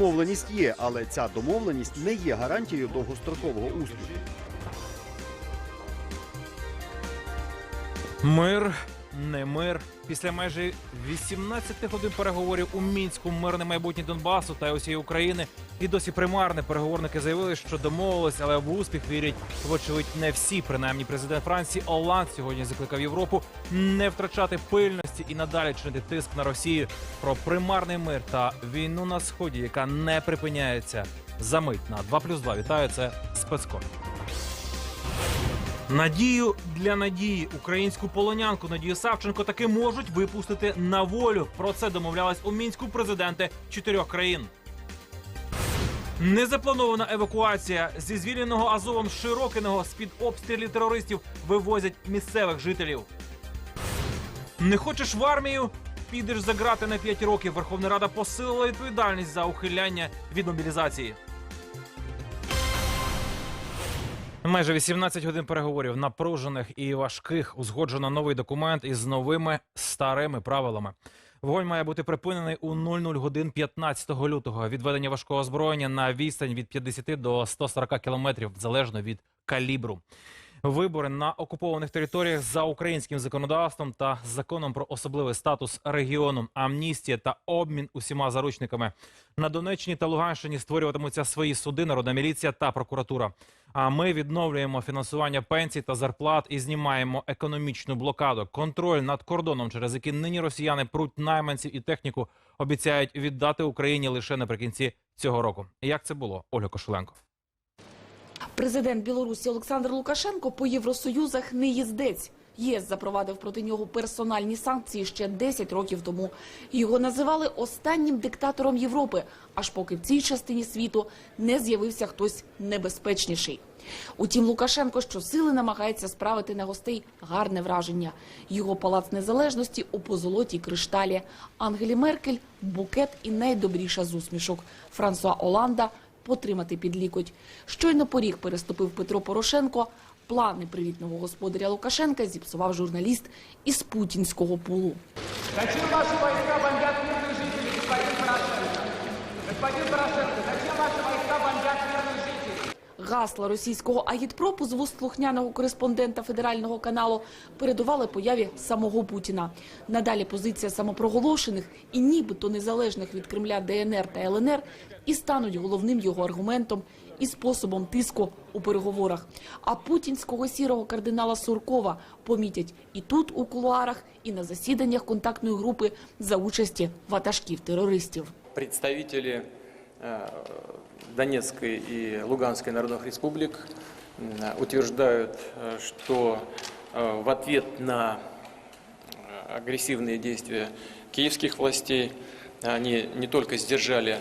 Домовленість є, але ця домовленість не є гарантією довгострокового успіху. Мир, не мир. Після майже 18 годин переговорів у мінську мирне майбутнє Донбасу та усієї України і досі примарне переговорники заявили, що домовились, але в успіх вірять вочевидь не всі. Принаймні, президент Франції Оланд сьогодні закликав Європу не втрачати пильності і надалі чинити тиск на Росію про примарний мир та війну на сході, яка не припиняється. За мить на 2 плюс 2. Вітаю, це спецкор. Надію для надії українську полонянку Надію Савченко таки можуть випустити на волю. Про це домовлялись у мінську президенти чотирьох країн. Незапланована евакуація зі звільненого Азовом Широкиного з під обстрілів терористів вивозять місцевих жителів. Не хочеш в армію? Підеш за грати на 5 років. Верховна Рада посилила відповідальність за ухиляння від мобілізації. Майже 18 годин переговорів напружених і важких узгоджено новий документ із новими старими правилами. Вогонь має бути припинений у 00 годин 15 лютого. Відведення важкого озброєння на відстань від 50 до 140 кілометрів, залежно від калібру. Вибори на окупованих територіях за українським законодавством та законом про особливий статус регіону, амністія та обмін усіма заручниками. На Донеччині та Луганщині створюватимуться свої суди, народна міліція та прокуратура. А ми відновлюємо фінансування пенсій та зарплат і знімаємо економічну блокаду. Контроль над кордоном, через який нині росіяни пруть найманців і техніку, обіцяють віддати Україні лише наприкінці цього року. Як це було, Ольга Кошеленко? Президент Білорусі Олександр Лукашенко по Євросоюзах не їздець. ЄС запровадив проти нього персональні санкції ще 10 років тому. Його називали останнім диктатором Європи, аж поки в цій частині світу не з'явився хтось небезпечніший. Утім, Лукашенко щосили намагається справити на гостей гарне враження. Його палац незалежності у позолотій кришталі. Ангелі Меркель букет і найдобріша з усмішок. Франсуа Оланда потримати під лікоть. Щойно поріг переступив Петро Порошенко. Плани привітного господаря Лукашенка зіпсував журналіст із путінського пулу. Зачем ваши войска бомбят мирных жителей, господин Порошенко? Господин Порошенко, зачем ваши войска бомбят мирных жителей? Гасла російського агітпропу з вуст слухняного кореспондента федерального каналу передували появі самого Путіна. Надалі позиція самопроголошених і нібито незалежних від Кремля ДНР та ЛНР і стануть головним його аргументом і способом тиску у переговорах. А путінського сірого кардинала Суркова помітять і тут у кулуарах, і на засіданнях контактної групи за участі ватажків терористів. представители э, Донецкой и Луганской народных республик м, утверждают, э, что э, в ответ на э, агрессивные действия киевских властей они не только сдержали э,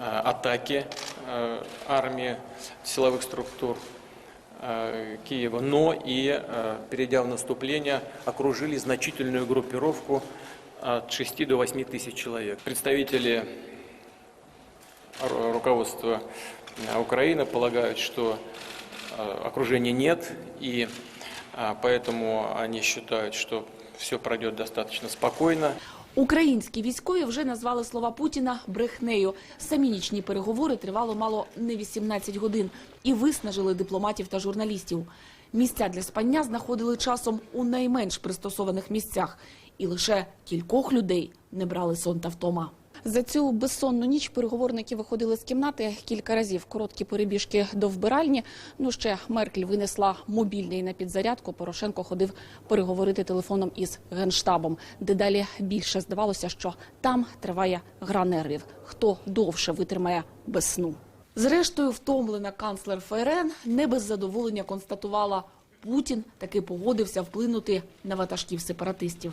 Атаки э, армии силовых структур э, Киева, но и, э, перейдя в наступление, окружили значительную группировку от 6 до 8 тысяч человек. Представители ру- руководства э, Украины полагают, что э, окружения нет, и э, поэтому они считают, что все пройдет достаточно спокойно. Українські військові вже назвали слова Путіна брехнею. Самі нічні переговори тривало мало не 18 годин і виснажили дипломатів та журналістів. Місця для спання знаходили часом у найменш пристосованих місцях, і лише кількох людей не брали сон та втома. За цю безсонну ніч переговорники виходили з кімнати кілька разів. Короткі перебіжки до вбиральні. Ну ще Меркель винесла мобільний на підзарядку. Порошенко ходив переговорити телефоном із генштабом. Дедалі більше здавалося, що там триває гра нервів. Хто довше витримає без сну? Зрештою, втомлена канцлер ФРН не без задоволення констатувала. Путін таки погодився вплинути на ватажків сепаратистів.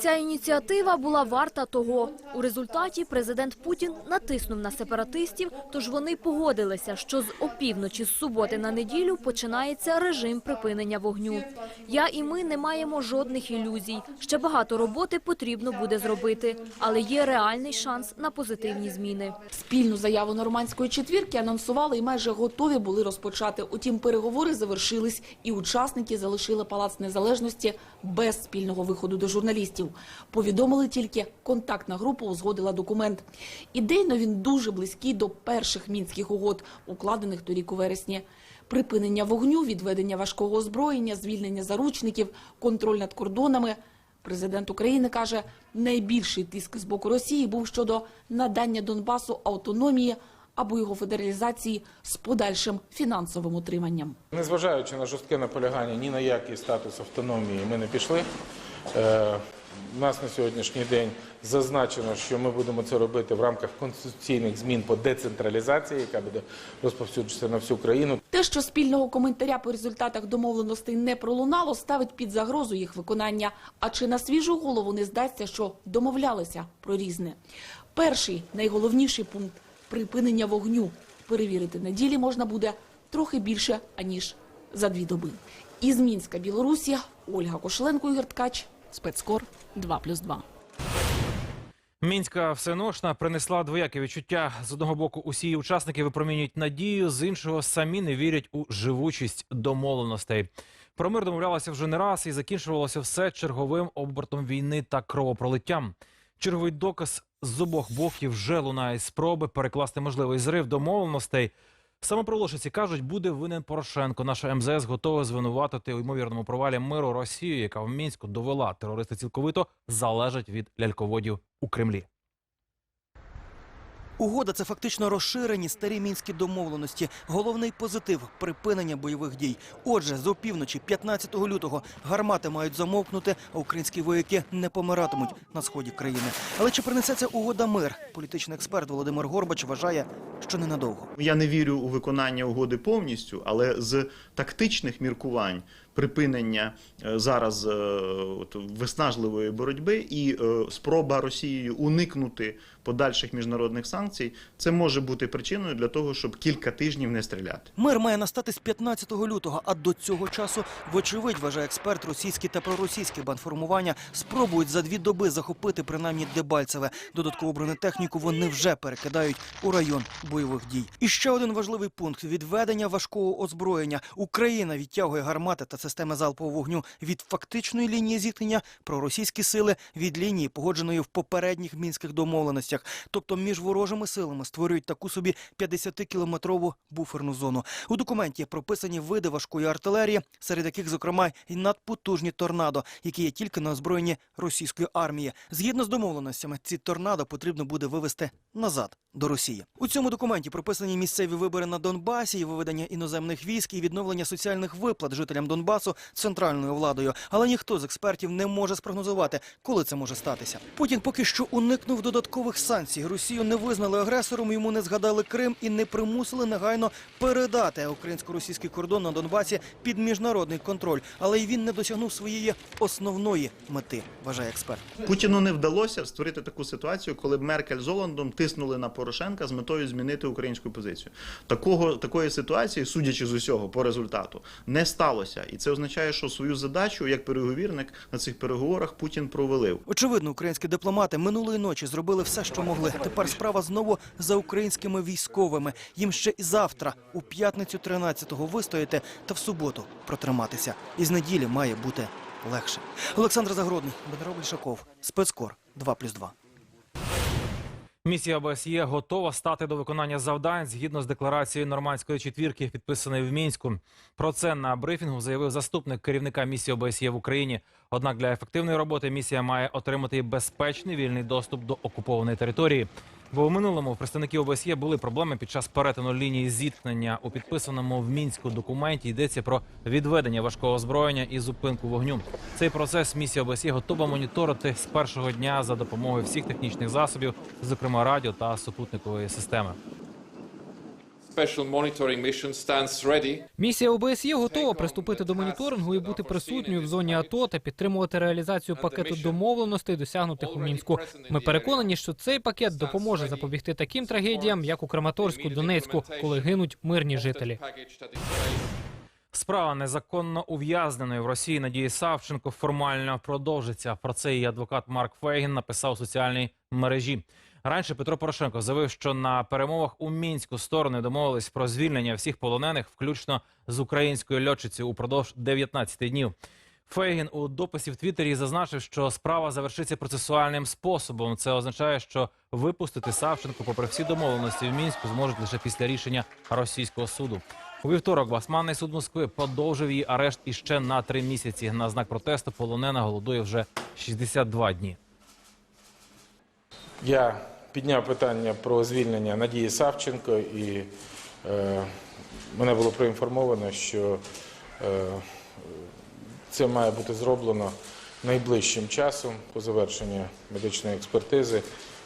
Ця ініціатива була варта того. У результаті президент Путін натиснув на сепаратистів, тож вони погодилися, що з опівночі з суботи на неділю починається режим припинення вогню. Я і ми не маємо жодних ілюзій. Ще багато роботи потрібно буде зробити, але є реальний шанс на позитивні зміни. Спільну заяву нормандської четвірки анонсували і майже готові були розпочати. Утім, переговори завершились, і учасники залишили палац незалежності без спільного виходу до журналістів. Журналістів. Повідомили тільки, контактна група узгодила документ. Ідейно він дуже близький до перших мінських угод, укладених торік у вересні. Припинення вогню, відведення важкого озброєння, звільнення заручників, контроль над кордонами. Президент України каже, найбільший тиск з боку Росії був щодо надання Донбасу автономії або його федералізації з подальшим фінансовим утриманням. Незважаючи на жорстке наполягання ні на який статус автономії, ми не пішли. Е, У нас на сьогоднішній день зазначено, що ми будемо це робити в рамках конституційних змін по децентралізації, яка буде розповсюджуватися на всю країну. Те, що спільного коментаря по результатах домовленостей не пролунало, ставить під загрозу їх виконання. А чи на свіжу голову не здасться, що домовлялися про різне? Перший найголовніший пункт припинення вогню. Перевірити на ділі можна буде трохи більше аніж за дві доби. Із Мінська, Білорусі, Ольга Кошленко, Ігор Ткач, спецкор 2+,2. Мінська всеношна принесла двояке відчуття. З одного боку, усі учасники випромінюють надію, з іншого самі не вірять у живучість домовленостей. Про мир домовлялися вже не раз і закінчувалося все черговим обертом війни та кровопролиттям. Черговий доказ з обох боків вже лунає спроби перекласти можливий зрив домовленостей. Самопролошиці кажуть, буде винен Порошенко. Наша МЗС готова звинуватити у ймовірному провалі миру Росію, яка в мінську довела терористи цілковито залежать від ляльководів у Кремлі. Угода це фактично розширені старі мінські домовленості. Головний позитив припинення бойових дій. Отже, з опівночі, 15 лютого, гармати мають замовкнути, а українські вояки не помиратимуть на сході країни. Але чи принесе ця угода мир? Політичний експерт Володимир Горбач вважає, що ненадовго. Я не вірю у виконання угоди повністю, але з тактичних міркувань припинення е, зараз е, от, виснажливої боротьби і е, спроба Росією уникнути подальших міжнародних санкцій, це може бути причиною для того, щоб кілька тижнів не стріляти. Мир має настати з 15 лютого, а до цього часу, вочевидь, вважає експерт, російські та проросійські бандформування спробують за дві доби захопити принаймні Дебальцеве. Додаткову бронетехніку вони вже перекидають у район бойових дій. І ще один важливий пункт: відведення важкого озброєння. Україна відтягує гармати та системи залпового вогню від фактичної лінії зіткнення проросійські сили від лінії, погодженої в попередніх мінських домовленостях. Тобто між ворожими силами створюють таку собі 50-кілометрову буферну зону. У документі прописані види важкої артилерії, серед яких, зокрема, і надпотужні торнадо, які є тільки на озброєнні російської армії. Згідно з домовленостями, ці торнадо потрібно буде вивести назад до Росії. У цьому документі прописані місцеві вибори на Донбасі, і виведення іноземних військ і відновлення соціальних виплат жителям Донбасу центральною владою. Але ніхто з експертів не може спрогнозувати, коли це може статися. Путін поки що уникнув додаткових санкцій. Росію не визнали агресором, йому не згадали Крим і не примусили негайно передати українсько-російський кордон на Донбасі під міжнародний контроль. Але й він не досягнув своєї основної мети, вважає експерт. Путіну не вдалося створити таку ситуацію, коли Меркель з Оландом тиснули на Порошенка з метою змінити українську позицію. Такого такої ситуації, судячи з усього по результату, не сталося, і це означає, що свою задачу як переговірник на цих переговорах Путін провалив. Очевидно, українські дипломати минулої ночі зробили все, що могли. Тепер справа знову за українськими військовими. Їм ще і завтра, у п'ятницю 13-го, вистояти та в суботу протриматися. І з неділі має бути легше. Олександр Загородний, Дмитро Большаков, спецкор 2+,2. Місія ОБСЄ готова стати до виконання завдань згідно з декларацією нормандської четвірки, підписаної в мінську. Про це на брифінгу заявив заступник керівника місії ОБСЄ в Україні. Однак для ефективної роботи місія має отримати безпечний вільний доступ до окупованої території. Бо у минулому в представників ОБСЄ були проблеми під час перетину лінії зіткнення. У підписаному в мінську документі йдеться про відведення важкого озброєння і зупинку вогню. Цей процес місія ОБСЄ готова моніторити з першого дня за допомогою всіх технічних засобів, зокрема радіо та супутникової системи. Місія ОБСЄ готова приступити до моніторингу і бути присутньою в зоні АТО та підтримувати реалізацію пакету домовленостей, досягнутих у мінську. Ми переконані, що цей пакет допоможе запобігти таким трагедіям, як у Краматорську, Донецьку, коли гинуть мирні жителі. Справа незаконно ув'язненої в Росії Надії Савченко формально продовжиться. Про це її адвокат Марк Фейгін написав у соціальній мережі. Раніше Петро Порошенко заявив, що на перемовах у мінську сторони домовились про звільнення всіх полонених, включно з українською льотчицею, упродовж 19 днів. Фейгін у дописі в Твіттері зазначив, що справа завершиться процесуальним способом. Це означає, що випустити Савченко, попри всі домовленості в мінську, зможуть лише після рішення російського суду. У вівторок Басманний суд Москви подовжив її арешт іще на три місяці. На знак протесту полонена голодує вже 62 дні. Я підняв питання про звільнення Надії Савченко, і е, мене було проінформовано, що е, це має бути зроблено найближчим часом по завершенню медичної експертизи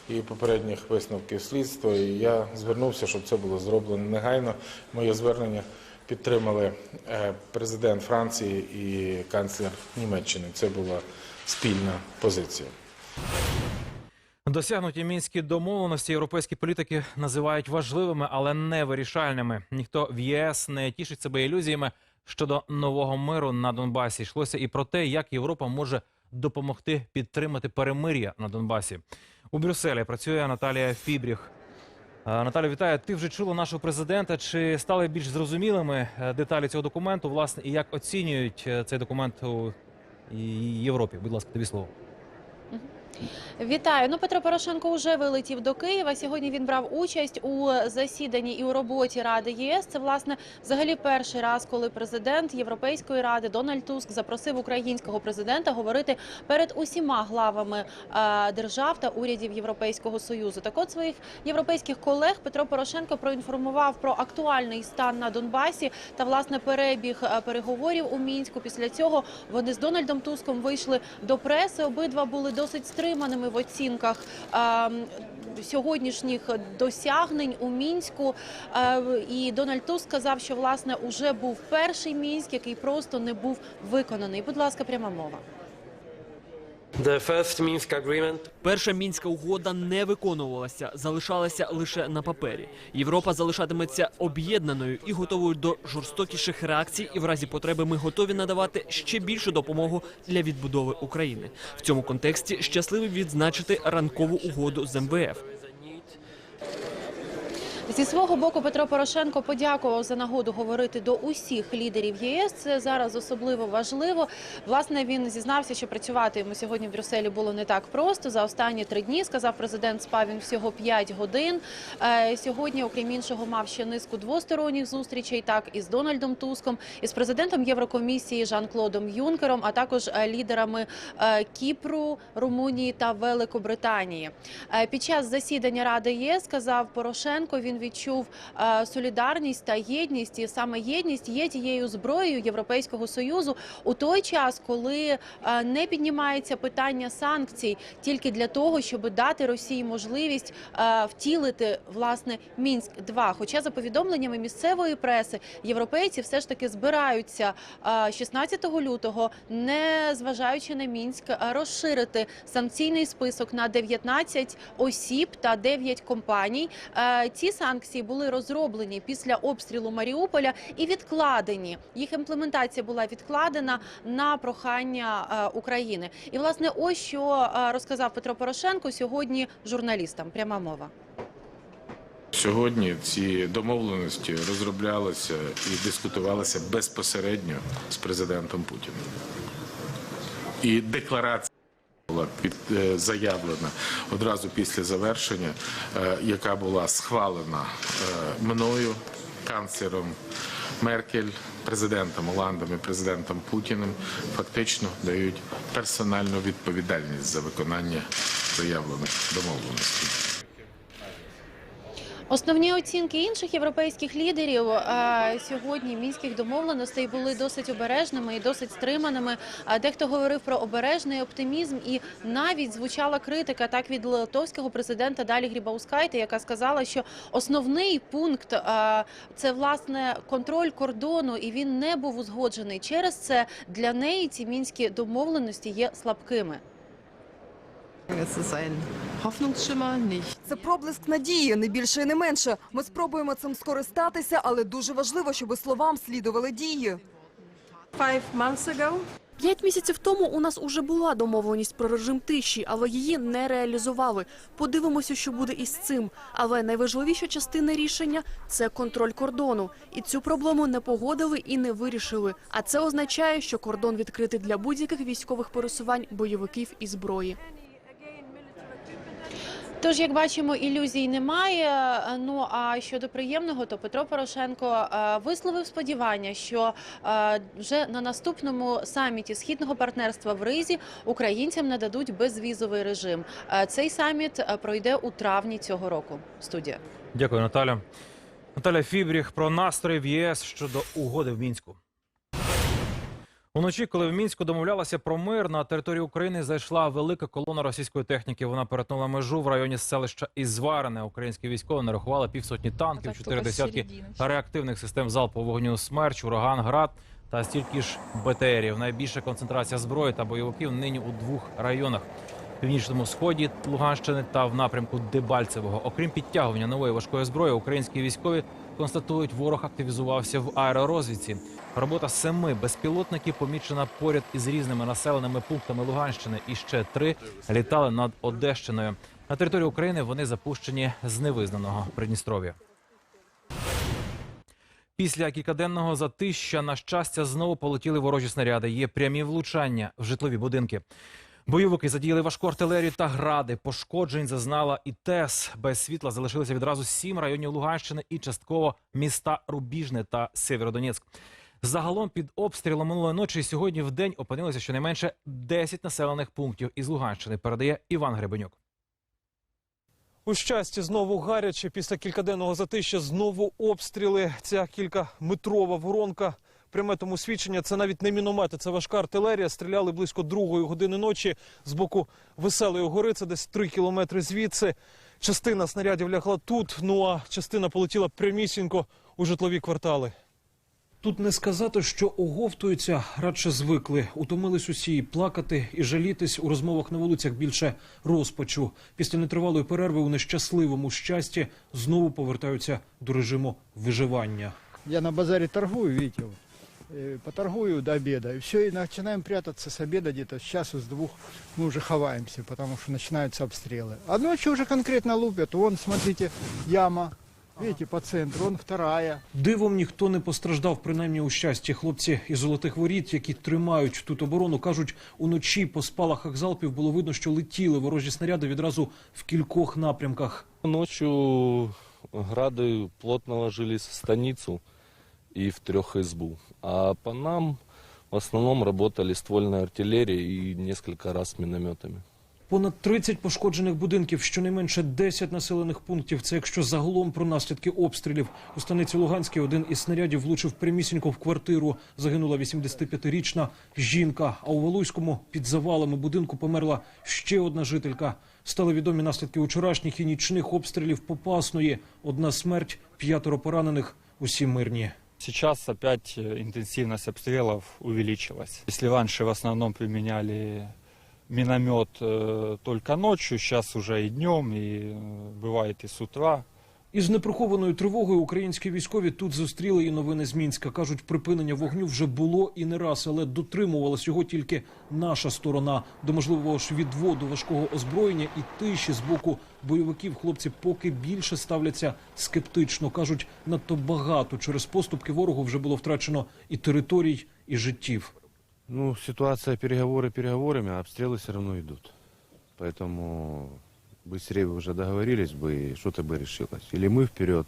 і попередніх висновків слідства. І я звернувся, щоб це було зроблено негайно. Моє звернення підтримали е, президент Франції і канцлер Німеччини. Це була спільна позиція. Досягнуті мінські домовленості європейські політики називають важливими, але не вирішальними. Ніхто в ЄС не тішить себе ілюзіями щодо нового миру на Донбасі. Йшлося і про те, як Європа може допомогти підтримати перемир'я на Донбасі. У Брюсселі працює Наталія Фібріх. Е, Наталя, вітаю. Ти вже чула нашого президента. Чи стали більш зрозумілими е, деталі цього документу? Власне, і як оцінюють е, цей документ у Європі? Будь ласка, тобі слово. Вітаю. Ну Петро Порошенко вже вилетів до Києва. Сьогодні він брав участь у засіданні і у роботі Ради ЄС. Це власне взагалі перший раз, коли президент Європейської ради Дональд Туск запросив українського президента говорити перед усіма главами е, держав та урядів Європейського союзу. Так от своїх європейських колег Петро Порошенко проінформував про актуальний стан на Донбасі та власне перебіг е, переговорів у мінську. Після цього вони з Дональдом Туском вийшли до преси. Обидва були досить стриманими в оцінках сьогоднішніх досягнень у мінську. І Дональд Туск сказав, що власне уже був перший мінськ, який просто не був виконаний. Будь ласка, пряма мова. Перша мінська угода не виконувалася, залишалася лише на папері. Європа залишатиметься об'єднаною і готовою до жорстокіших реакцій. І в разі потреби ми готові надавати ще більшу допомогу для відбудови України. В цьому контексті щасливі відзначити ранкову угоду з МВФ. Зі свого боку Петро Порошенко подякував за нагоду говорити до усіх лідерів ЄС. Це зараз особливо важливо. Власне, він зізнався, що працювати йому сьогодні в Брюсселі було не так просто. За останні три дні сказав президент, спав він всього 5 годин. Е, Сьогодні, окрім іншого, мав ще низку двосторонніх зустрічей, так і з Дональдом Туском, і з президентом Єврокомісії Жан-Клодом Юнкером, а також е, лідерами е, Кіпру, Румунії та Великобританії. Під час засідання Ради ЄС сказав Порошенко. Він відчув е, солідарність та єдність, і саме єдність є тією зброєю Європейського союзу у той час, коли е, не піднімається питання санкцій тільки для того, щоб дати Росії можливість е, втілити власне мінськ 2 Хоча за повідомленнями місцевої преси європейці все ж таки збираються е, 16 лютого, не зважаючи на мінськ, розширити санкційний список на 19 осіб та 9 компаній. Ці санкції були розроблені після обстрілу Маріуполя і відкладені. Їх імплементація була відкладена на прохання е, України. І власне, ось що е, розказав Петро Порошенко сьогодні журналістам. Пряма мова. Сьогодні ці домовленості розроблялися і дискутувалися безпосередньо з президентом Путіним. І декларація була під е, заявлена одразу після завершення, е, яка була схвалена е, мною, канцлером Меркель, президентом Оландом і президентом Путіним, фактично дають персональну відповідальність за виконання заявлених домовленостей. Основні оцінки інших європейських лідерів сьогодні мінських домовленостей були досить обережними і досить стриманими. Дехто говорив про обережний оптимізм, і навіть звучала критика так від литовського президента Далі Грібаускайте, яка сказала, що основний пункт це власне контроль кордону, і він не був узгоджений. Через це для неї ці мінські домовленості є слабкими. Це проблиск надії, не більше і не менше. Ми спробуємо цим скористатися, але дуже важливо, щоб словам слідували дії. П'ять місяців тому у нас уже була домовленість про режим тиші, але її не реалізували. Подивимося, що буде із цим. Але найважливіша частина рішення це контроль кордону. І цю проблему не погодили і не вирішили. А це означає, що кордон відкритий для будь-яких військових пересувань, бойовиків і зброї. Тож, як бачимо, ілюзій немає. Ну а щодо приємного, то Петро Порошенко е, висловив сподівання, що е, вже на наступному саміті східного партнерства в Ризі українцям нададуть безвізовий режим. Е, Цей саміт пройде у травні цього року. Студія. Дякую, Наталя. Наталя Фібріх про настрої в ЄС щодо угоди в мінську. Уночі, коли в мінську домовлялися про мир, на територію України зайшла велика колона російської техніки. Вона перетнула межу в районі селища Ізварене. Українські військові нарахували півсотні танків, чотири десятки реактивних систем залпового вогню «Смерч», «Ураган», «Град» та стільки ж БТРів. Найбільша концентрація зброї та бойовиків нині у двох районах північному сході Луганщини та в напрямку Дебальцевого. Окрім підтягування нової важкої зброї, українські військові констатують, ворог активізувався в аеророзвідці. Робота семи безпілотників помічена поряд із різними населеними пунктами Луганщини. І ще три літали над Одещиною. На території України вони запущені з невизнаного Придністров'я. Після кількаденного затища, на щастя, знову полетіли ворожі снаряди. Є прямі влучання в житлові будинки. Бойовики задіяли важку артилерію та гради. Пошкоджень зазнала і ТЕС. Без світла залишилися відразу сім районів Луганщини і частково міста Рубіжне та Сєвєродонецьк. Загалом під обстрілом минулої ночі і сьогодні в день опинилося щонайменше 10 населених пунктів із Луганщини. Передає Іван Гребенюк. У щасті знову гаряче. Після кількаденного затища знову обстріли. Ця кількаметрова воронка. Пряме тому свідчення це навіть не міномети, це важка артилерія. Стріляли близько другої години ночі з боку веселої гори. Це десь три кілометри звідси. Частина снарядів лягла тут. Ну а частина полетіла прямісінько у житлові квартали. Тут не сказати, що оговтуються, радше звикли. Утомились усі плакати і жалітись у розмовах на вулицях більше розпачу. Після нетривалої перерви у нещасливому щасті знову повертаються до режиму виживання. Я на базаре торгую. Э, поторгую до обеда, и все, и начинаем прятаться с обеда где-то, с часу, с двух мы уже ховаемся, потому что начинаются обстрелы. А ночью уже конкретно лупят, вон, смотрите, яма, видите, по центру, вон вторая. Дивом ніхто не постраждав, принаймні у щасті. Хлопці із золотих воріт, які тримають тут оборону, кажуть, уночі по спалахах залпів було видно, що летіли ворожі снаряди відразу в кількох напрямках. Ночью грады плотно ложились в станицу и в трехизбу. А по нам в основном работали ствольная артиллерия и несколько раз минометами. Понад 30 пошкоджених будинків, щонайменше 10 населених пунктів. Це якщо загалом про наслідки обстрілів. У станиці Луганській один із снарядів влучив прямісінько в квартиру. Загинула 85-річна жінка. А у Валуйському під завалами будинку померла ще одна жителька. Стали відомі наслідки вчорашніх і нічних обстрілів Попасної. Одна смерть, п'ятеро поранених, усі мирні. Сейчас опять э, интенсивность обстрелов увеличилась. Если раньше в основном применяли миномет э, только ночью, сейчас уже и днем, и э, бывает и с утра. Із неприхованою тривогою українські військові тут зустріли і новини з Мінська. Кажуть, припинення вогню вже було і не раз, але дотримувалась його тільки наша сторона. До можливого ж відводу важкого озброєння і тиші з боку бойовиків хлопці поки більше ставляться скептично. кажуть, надто багато через поступки ворогу вже було втрачено і територій, і життів. Ну, ситуация переговоры переговорами, а обстрелы все равно идут. Поэтому быстрее бы уже договорились бы, и что-то бы решилось. Или мы вперед,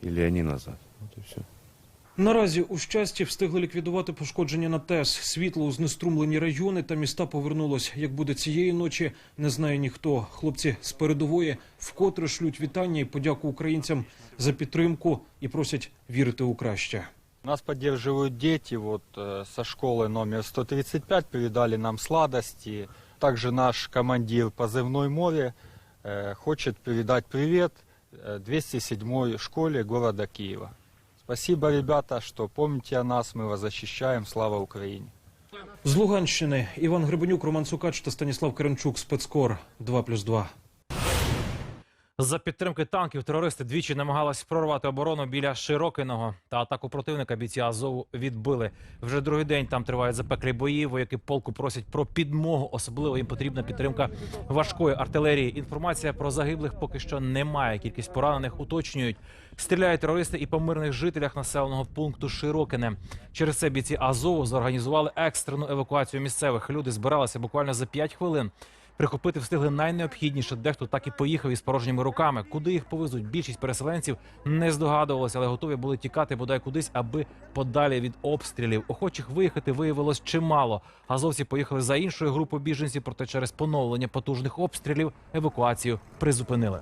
или они назад. Вот и все. Наразі у щасті встигли ліквідувати пошкодження на ТЕС. Світло у знеструмлені райони та міста повернулось. Як буде цієї ночі, не знає ніхто. Хлопці з передової вкотре шлють вітання і подяку українцям за підтримку і просять вірити у краще. Нас поддерживают дети. Вот э, со школы номер 135 передали нам сладости. Также наш командир позывной море э, хочет передать привет 207-й школе города Киева. Спасибо, ребята, что помните о нас, мы вас защищаем. Слава Украине! З Луганщини Іван Грибанюк, Роман Сукач та Станіслав Керенчук. Спецкор 2+,2. За підтримки танків терористи двічі намагались прорвати оборону біля Широкиного. Та атаку противника бійці Азову відбили. Вже другий день там тривають запеклі бої. Вояки полку просять про підмогу. Особливо їм потрібна підтримка важкої артилерії. Інформація про загиблих поки що немає. Кількість поранених уточнюють. Стріляють терористи і по мирних жителях населеного пункту Широкине. Через це бійці Азову зорганізували екстрену евакуацію місцевих. Люди збиралися буквально за 5 хвилин. Прихопити встигли найнеобхідніше. Дехто так і поїхав із порожніми руками. Куди їх повезуть? Більшість переселенців не здогадувалися, але готові були тікати бодай кудись, аби подалі від обстрілів. Охочих виїхати виявилось чимало. Азовці поїхали за іншою групою біженців, проте через поновлення потужних обстрілів евакуацію призупинили.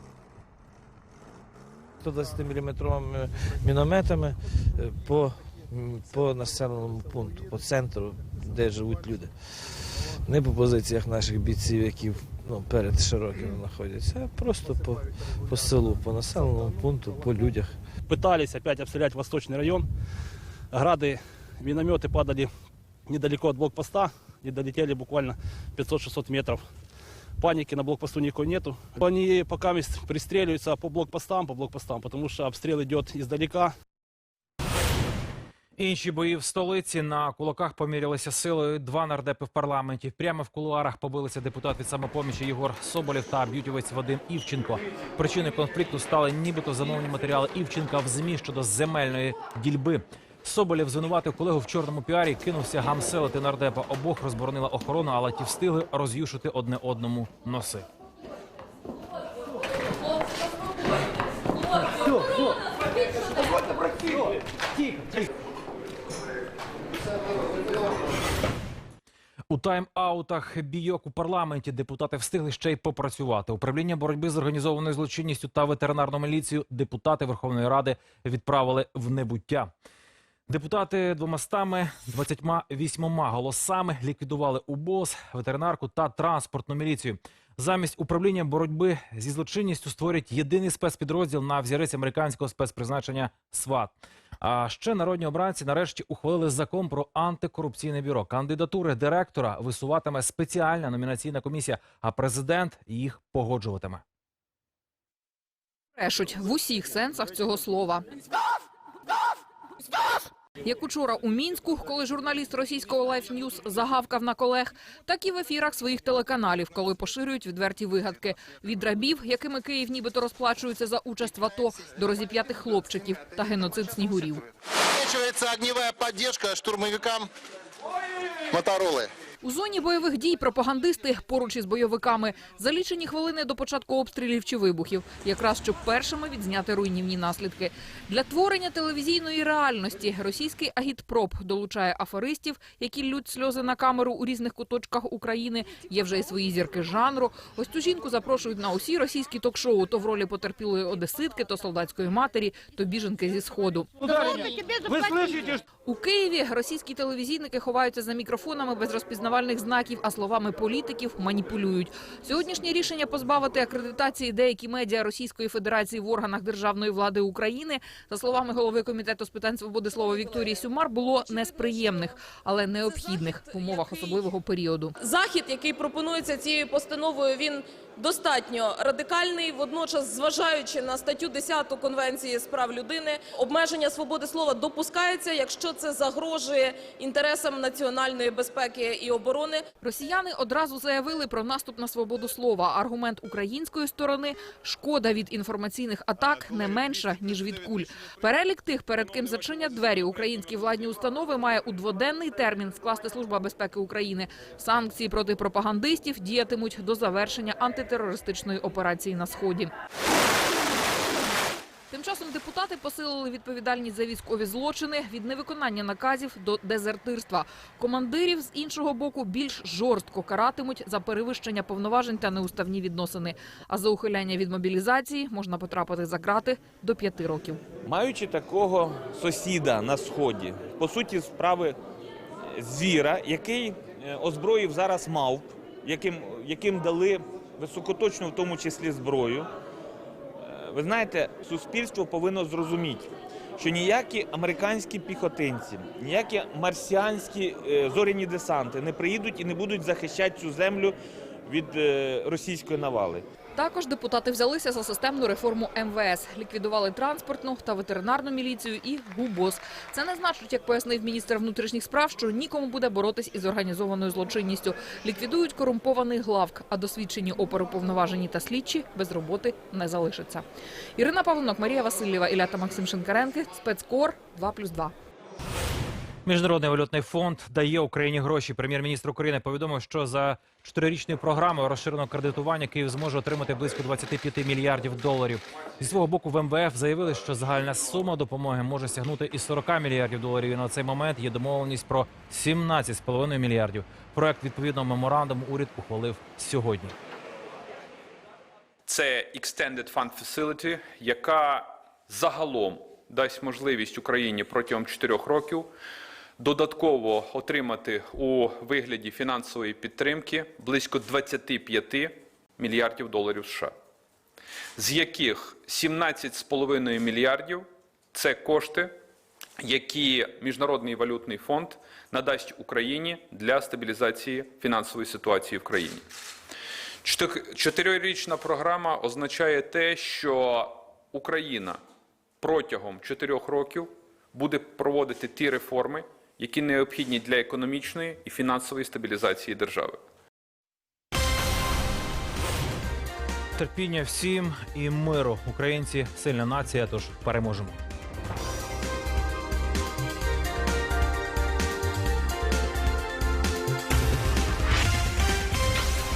120-мм мінометами е, по, по населеному пункту, по центру, де живуть люди Не по позиціях наших бійців, які ну, перед Широким знаходяться, а просто по, по селу, по населеному пункту, по людях. Пытались опять обстрелять Восточный район. Грады, минометы падали недалеко от блокпоста, не долетели буквально 500-600 метров. Паники на блокпосту никакой нету. Они пока мест пристреливаются по блокпостам, по блокпостам, потому что обстрел идет издалека. Інші бої в столиці на кулаках помірялися силою. Два нардепи в парламенті. Прямо в кулуарах побилися депутат від самопомічі Єгор Соболєв та б'ютівець Вадим Івченко. Причиною конфлікту стали нібито замовні матеріали Івченка в змі щодо земельної дільби. Соболєв звинуватив колегу в чорному піарі, кинувся гамселити нардепа. Обох розборонила охорона, але ті встигли роз'юшити одне одному носи. У тайм-аутах бійок у парламенті депутати встигли ще й попрацювати. Управління боротьби з організованою злочинністю та ветеринарну міліцію депутати Верховної Ради відправили в небуття. Депутати 228 голосами ліквідували УБОС, ветеринарку та транспортну міліцію. Замість управління боротьби зі злочинністю створять єдиний спецпідрозділ на взірець американського спецпризначення СВАТ. А ще народні обранці нарешті ухвалили закон про антикорупційне бюро. Кандидатури директора висуватиме спеціальна номінаційна комісія, а президент їх погоджуватиме. Брешуть в усіх сенсах цього слова. Як учора у мінську, коли журналіст російського Life News загавкав на колег, так і в ефірах своїх телеканалів, коли поширюють відверті вигадки від рабів, якими Київ нібито розплачується за участь в АТО, до розіп'ятих хлопчиків та геноцид снігурів. Закінчується огневая підтримка штурмовикам Мотороли. У зоні бойових дій пропагандисти поруч із бойовиками за лічені хвилини до початку обстрілів чи вибухів, якраз щоб першими відзняти руйнівні наслідки. Для творення телевізійної реальності російський агітпроп долучає аферистів, які лють сльози на камеру у різних куточках України. Є вже й свої зірки жанру. Ось цю жінку запрошують на усі російські ток-шоу то в ролі потерпілої одеситки, то солдатської матері, то біженки зі сходу. У Києві російські телевізійники ховаються за мікрофонами без розпізнавальних знаків, а словами політиків маніпулюють. Сьогоднішнє рішення позбавити акредитації деякі медіа Російської Федерації в органах державної влади України, за словами голови комітету з питань свободи слова Вікторії Сюмар, було не з приємних, але необхідних в умовах особливого періоду. Захід, який пропонується цією постановою, він достатньо радикальний. Водночас, зважаючи на статтю 10 Конвенції з прав людини, обмеження свободи слова допускається, якщо це загрожує інтересам національної безпеки і оборони. Росіяни одразу заявили про наступ на свободу слова. Аргумент української сторони шкода від інформаційних атак не менша ніж від куль. Перелік тих, перед ким зачинять двері українські владні установи, має у дводенний термін скласти служба безпеки України. Санкції проти пропагандистів діятимуть до завершення антитерористичної операції на сході. Тим часом депутати посилили відповідальність за військові злочини від невиконання наказів до дезертирства. Командирів з іншого боку більш жорстко каратимуть за перевищення повноважень та неуставні відносини. А за ухиляння від мобілізації можна потрапити за ґрати до п'яти років. Маючи такого сусіда на сході, по суті, справи звіра, який е, озброїв зараз мавп, яким, яким дали високоточну, в тому числі зброю. Ви знаєте, суспільство повинно зрозуміти, що ніякі американські піхотинці, ніякі марсіанські е, зоряні десанти не приїдуть і не будуть захищати цю землю від е, російської навали. Також депутати взялися за системну реформу МВС, ліквідували транспортну та ветеринарну міліцію і ГУБОЗ. Це не значить, як пояснив міністр внутрішніх справ, що нікому буде боротись із організованою злочинністю. Ліквідують корумпований главк, а досвідчені оперуповноважені та слідчі без роботи не залишаться. Ірина Павленок, Марія Васильєва, Ілята Максим Шинкаренки, спецкор 2+,2. Міжнародний валютний фонд дає Україні гроші. Прем'єр-міністр України повідомив, що за чотирирічною програмою розширеного кредитування Київ зможе отримати близько 25 мільярдів доларів. Зі свого боку в МВФ заявили, що загальна сума допомоги може сягнути і 40 мільярдів доларів. І на цей момент є домовленість про 17,5 мільярдів. Проект відповідного меморандуму уряд ухвалив сьогодні. Це Extended Fund Facility, яка загалом дасть можливість Україні протягом 4 років додатково отримати у вигляді фінансової підтримки близько 25 мільярдів доларів США, з яких 17,5 мільярдів це кошти, які Міжнародний валютний фонд надасть Україні для стабілізації фінансової ситуації в країні. Чотирирічна програма означає те, що Україна протягом чотирьох років буде проводити ті реформи, які необхідні для економічної і фінансової стабілізації держави. Терпіння всім і миру. Українці сильна нація, тож переможемо.